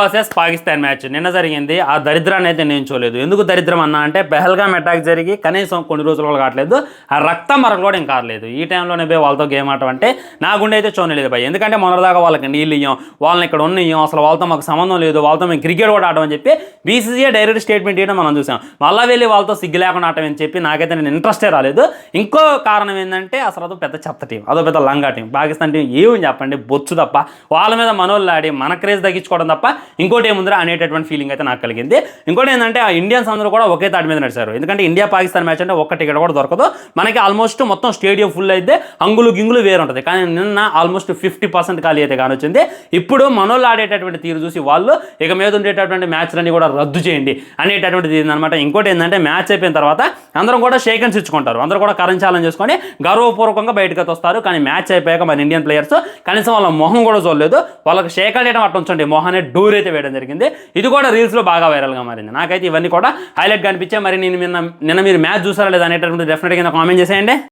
Versus Pakistan match. నిన్న జరిగింది. ఆ దరిద్రాన్ని అయితే నేను చూడలేదు. ఎందుకు దరిద్రం అన్నా అంటే పెహల్గామ్ అటాక్ జరిగి కనీసం కొన్ని రోజులు కూడా కావట్లేదు. ఆ రక్తం మరొక కూడా ఇంకా కాలేదు ఈ టైంలోనే పోయి వాళ్ళతో గేమ్ ఆడటం అంటే నా గుండె అయితే చూడలేదు భయ ఎందుకంటే మొన్నటిదాకా వాళ్ళకి నీళ్ళు ఇయ్యం వాళ్ళని ఇక్కడ ఉన్నయ్యం అసలు వాళ్ళతో మాకు సంబంధం లేదు వాళ్ళతో మేము క్రికెట్ కూడా ఆడమని చెప్పి బీసీసీఏ డైరెక్ట్ స్టేట్మెంట్ ఇవ్వడం మనం చూసాం. మళ్ళీ వెళ్ళి వాళ్ళతో సిగ్గు లేకుండా ఆడటం అని చెప్పి నాకైతే నేను ఇంట్రెస్టే రాలేదు. ఇంకో కారణం ఏంటంటే అసలు అదో పెద్ద చెత్త టీం అదో పెద్ద లంగా టీం పాకిస్తాన్ టీం ఏమని చెప్పండి బొచ్చు తప్ప. వాళ్ళ మీద మనోళ్ళు ఆడి మన క్రేజ్ తగ్గించుకోవడం తప్ప ఇంకోటి ఏముందిరా అనేటటువంటి ఫీలింగ్ అయితే నాకు కలిగింది. ఇంకోటి ఏంటంటే ఆ ఇండియన్స్ అందరూ కూడా ఒకే తాటి మీద నడిచారు. ఎందుకంటే ఇండియా పాకిస్తాన్ మ్యాచ్ అంటే ఒక్క టికెట్ కూడా దొరకదు. మనకి ఆల్మోస్ట్ మొత్తం స్టేడియం ఫుల్ అయితే అంగులు గింగులు వేరు ఉంటుంది కానీ నిన్న ఆల్మోస్ట్ ఫిఫ్టీ పర్సెంట్ ఖాళీ అయితే కానొచ్చింది. ఇప్పుడు మనోళ్ళు ఆడేటటువంటి తీరు చూసి వాళ్ళు ఇక మీద ఉండేటటువంటి మ్యాచ్లన్నీ కూడా రద్దు చేయండి అనేటటువంటి తీరు అనమాట ఇంకోటి ఏంటంటే మ్యాచ్ అయిపోయిన తర్వాత అందరం కూడా షేక్ ఇచ్చుకుంటారు. అందరూ కూడా కరెంట్ ఛాలెంజ్ చేసుకొని గౌరవపూర్వకంగా బయటకు వస్తారు. కానీ మ్యాచ్ అయిపోయాక మన ఇండియన్ ప్లేయర్స్ కనీసం వాళ్ళ మొహం కూడా చూడలేదు. వాళ్ళకి షేక్ హ్యాండ్ అట్లా ఉంచండి. మొహాన్ని డోర్ అయితే వేయడం జరిగింది. ఇది కూడా రీల్స్లో బాగా వైరల్గా మారింది. నాకైతే ఇవన్నీ కూడా హైలైట్గా అనిపించాయి. మరి నేను నిన్న నిన్న మీరు మ్యాచ్ చూసారా లేదా అనేటటువంటి డెఫినెట్గా కామెంట్ చేసేయండి.